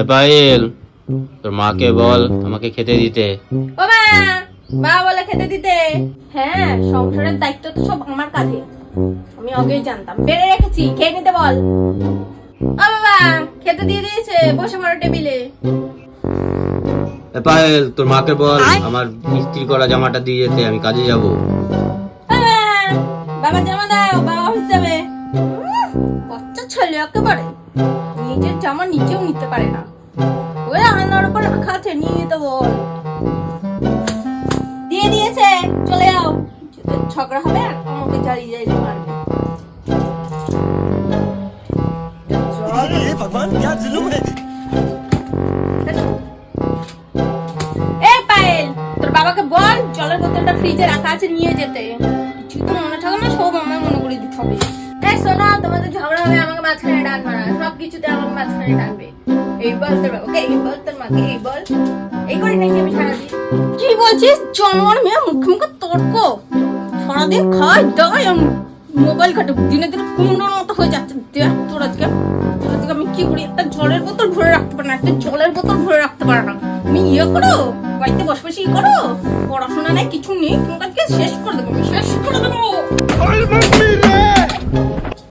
এ পায়েল তোর মাকে বল আমাকে খেতে দিতে। ও মা মা বলে খেতে দিতে। হ্যাঁ সংসারের দায়িত্ব তো সব আমার কাঁধে। আমি আগেই জানতাম। বেড়ে রেখেছি খেয়ে নিতে বল। ও বাবা খেতে দিয়ে দিয়েছে বসে পড়ো টেবিলে। এ পায়েল তোর মাকে বল আমার ইস্ত্রি করা জামাটা দিয়ে যেতে আমি কাজে যাব। বাবা জামা দাও বাবা অফিস যাবে। বাচ্চা ছেলে একেবারে। নিজের জামা নিজেও নিতে পারে না ওই আনার উপর রাখা আছে নিয়ে নিতে বল দিয়ে দিয়েছে চলে যাও যদি ঝগড়া হবে আর আমাকে জ্বালিয়ে জ্বালিয়ে মারবে চল ये भगवान क्या जुलूम है এ পায়েল তোর বাবাকে বল জলের বোতলটা ফ্রিজে রাখা আছে নিয়ে যেতে কিছু তো মনে থাকে না সব আমার মনে করে দিতে হবে এ শোনো আমাকে মাঝখানে সব কিছুতে আমাকে মাঝখানে এই বল তোর এই বল তোর মাকে, এই বল। এই করে নাকি আমি কি বলছিস? মেয়ে, মুখে মুখে তর্ক। সারাদিন খাই, দাই মোবাইল ঘাটে। দিনে দিনে কুমড়োর মতো হয়ে যাচ্ছে। দেখ তোর আজকে। তোর আজকে আমি কি করি? একটা জলের বোতল ভরে রাখতে পারে না। একটা জলের বোতল ভরে রাখতে পারে না। তুমি ইয়ে করো, বাড়িতে বসে বসে ই করো। পড়াশোনা নেই, কিছু নেই। তোমার আজকে শেষ